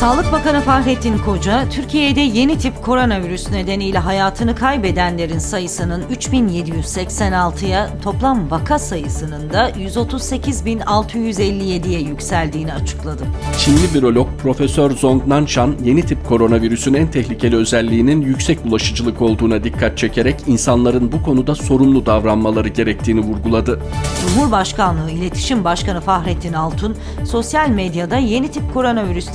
Sağlık Bakanı Fahrettin Koca, Türkiye'de yeni tip koronavirüs nedeniyle hayatını kaybedenlerin sayısının 3786'ya, toplam vaka sayısının da 138.657'ye yükseldiğini açıkladı. Çinli virolog Profesör Zhong Nanshan yeni tip koronavirüsün en tehlikeli özelliğinin yüksek bulaşıcılık olduğuna dikkat çekerek insanların bu konuda sorumlu davranmaları gerektiğini vurguladı. Cumhurbaşkanlığı İletişim Başkanı Fahrettin Altun, sosyal medyada yeni tip koronavirüs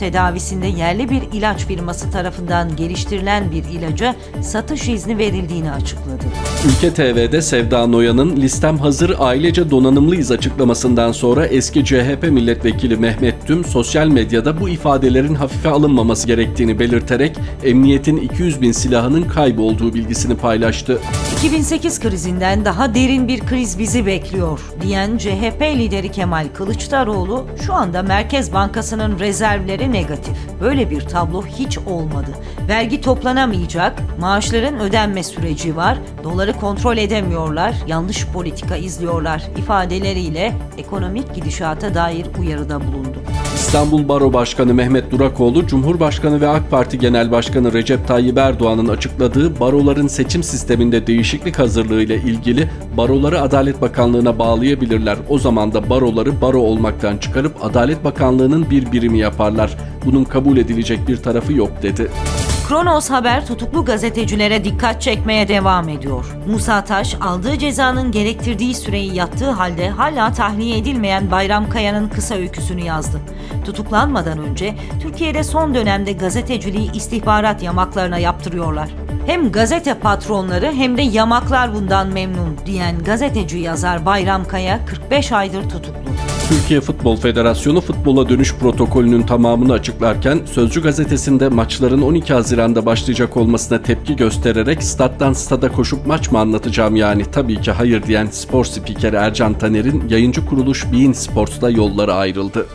tedavisinde yerli bir ilaç firması tarafından geliştirilen bir ilaca satış izni verildiğini açıkladı. Ülke TV'de Sevda Noyan'ın listem hazır ailece donanımlıyız açıklamasından sonra eski CHP milletvekili Mehmet Tüm sosyal medyada bu ifadelerin hafife alınmaması gerektiğini belirterek emniyetin 200 bin silahının kaybolduğu bilgisini paylaştı. 2008 krizinden daha derin bir kriz bizi bekliyor diyen CHP lideri Kemal Kılıçdaroğlu şu anda Merkez Bankası'nın rezervleri negatif. Böyle bir tablo hiç olmadı. Vergi toplanamayacak, maaşların ödenme süreci var, doları kontrol edemiyorlar, yanlış politika izliyorlar ifadeleriyle ekonomik gidişata dair uyarıda bulundu. İstanbul Baro Başkanı Mehmet Durakoğlu, Cumhurbaşkanı ve AK Parti Genel Başkanı Recep Tayyip Erdoğan'ın açıkladığı baroların seçim sisteminde değişiklik hazırlığı ile ilgili baroları Adalet Bakanlığı'na bağlayabilirler. O zaman da baroları baro olmaktan çıkarıp Adalet Bakanlığı'nın bir birimi yaparlar. Bunun kabul edilecek bir tarafı yok dedi. Kronos Haber tutuklu gazetecilere dikkat çekmeye devam ediyor. Musa Taş aldığı cezanın gerektirdiği süreyi yattığı halde hala tahliye edilmeyen Bayram Kaya'nın kısa öyküsünü yazdı. Tutuklanmadan önce Türkiye'de son dönemde gazeteciliği istihbarat yamaklarına yaptırıyorlar. Hem gazete patronları hem de yamaklar bundan memnun diyen gazeteci yazar Bayram Kaya 45 aydır tutuklu. Türkiye Futbol Federasyonu futbola dönüş protokolünün tamamını açıklarken Sözcü gazetesinde maçların 12 Haziran'da başlayacak olmasına tepki göstererek stat'tan stada koşup maç mı anlatacağım yani tabii ki hayır diyen spor spikeri Ercan Taner'in yayıncı kuruluş Bein Sports'la yolları ayrıldı.